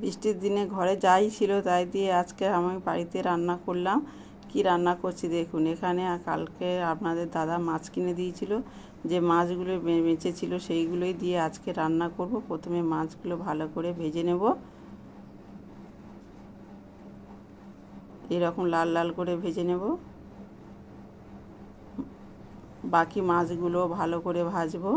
বৃষ্টির দিনে ঘরে যাই ছিল তাই দিয়ে আজকে আমি বাড়িতে রান্না করলাম। কি রান্না করছি দেখুন, এখানে কালকে আপনাদের দাদা মাছ কিনে দিয়েছিল। যে মাছগুলো বেঁচেছিল সেইগুলোই দিয়ে আজকে রান্না করব। প্রথমে মাছগুলো ভালো করে ভেজে নেব। এরকম লাল লাল করে ভেজে নেব। বাকি মাছগুলো ভালো করে ভাজবো।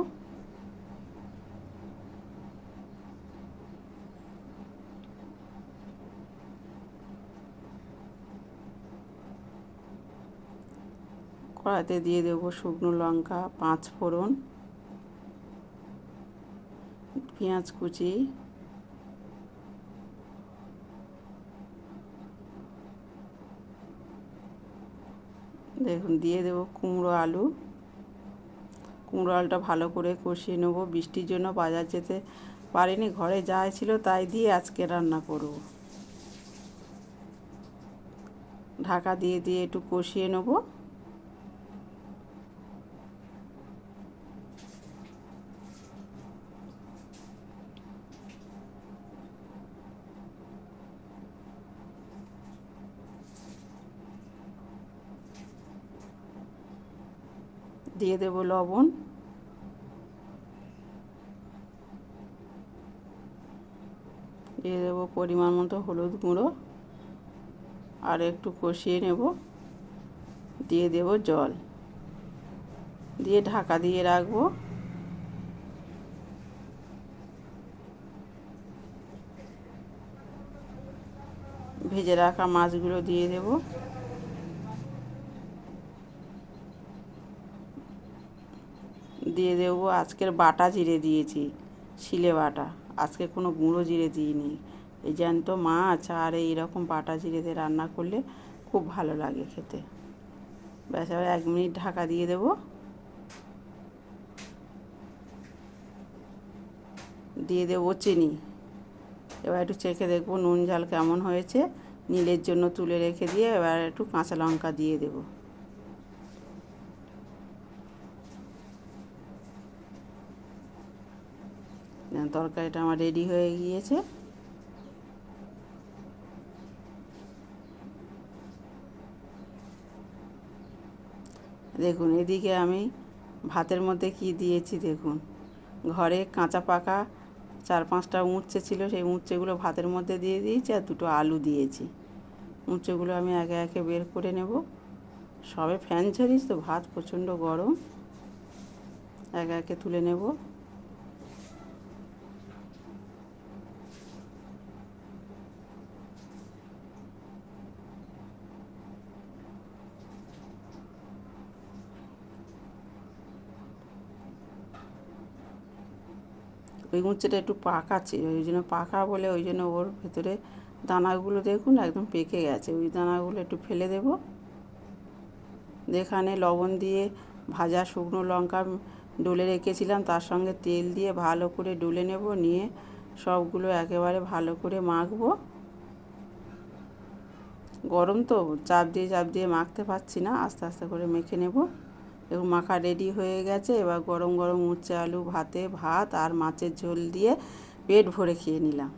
কড়াইতে দিয়ে দেবো শুকনো লঙ্কা, পাঁচ ফোড়ন, পেঁয়াজ কুচি, দেখুন, দিয়ে দেবো কুমড়ো আলু। কুমড়ো আলুটা ভালো করে কষিয়ে নেব। বৃষ্টির জন্য বাজার যেতে পারিনি, ঘরে যা ছিল তাই দিয়ে আজকে রান্না করব। ঢাকা দিয়ে দিয়ে একটু কষিয়ে নেব। দিয়ে দেব লবণ। দিয়ে দেবো পরিমাণ মতো হলুদ গুঁড়ো। আর একটু কষিয়ে নেব। দিয়ে দেব জল। দিয়ে ঢাকা দিয়ে রাখব। ভেজে রাখা মাছগুলো দিয়ে দেবো। দিয়ে দেবো। আজকের বাটা জিরে দিয়েছি, শিলে বাটা। আজকে কোনো গুঁড়ো জিরে দিইনি। এই জ্যান্ত মাছ আর এইরকম বাটা জিরে দিয়ে রান্না করলে খুব ভালো লাগে খেতে। ব্যাস, এবার এক মিনিট ঢাকা দিয়ে দেবো। দিয়ে দেবো চিনি। এবার একটু চেখে দেখব নুন ঝাল কেমন হয়েছে। নীলের জন্য তুলে রেখে দিয়ে এবার একটু কাঁচা লঙ্কা দিয়ে দেবো। তরকারিটা আমার রেডি হয়ে গিয়েছে। দেখুন, এদিকে আমি ভাতের মধ্যে কি দিয়েছি দেখুন। ঘরে কাঁচা পাকা চার পাঁচটা উঁচ্ছে ছিল, সেই উঁচ্ছেগুলো ভাতের মধ্যে দিয়ে দিয়েছি আর দুটো আলু দিয়েছি। উঁচ্ছেগুলো আমি একে একে বের করে নেব। সবে ফ্যান ঝরিস তো, ভাত প্রচণ্ড গরম। একে একে তুলে নেব। ওই উচ্ছেটা একটু পাকা ছিল, ওই জন্য পাকা বলে ওই জন্য ওর ভেতরে দানাগুলো দেখুন একদম পেকে গেছে। ওই দানাগুলো একটু ফেলে দেব। এখানে লবণ দিয়ে ভাজা শুকনো লঙ্কা ডলে রেখেছিলাম, তার সঙ্গে তেল দিয়ে ভালো করে ডলে নেব, নিয়ে সবগুলো একেবারে ভালো করে মাখবো। গরম তো, চাপ দিয়ে চাপ দিয়ে মাখতে পারছি না, আস্তে আস্তে করে মেখে নেব। এবং মাখা রেডি হয়ে গেছে। এবার গরম গরম উচ্ছে, আলু, ভাতে, ভাত আর মাছের ঝোল দিয়ে পেট ভরে খেয়ে নিলাম।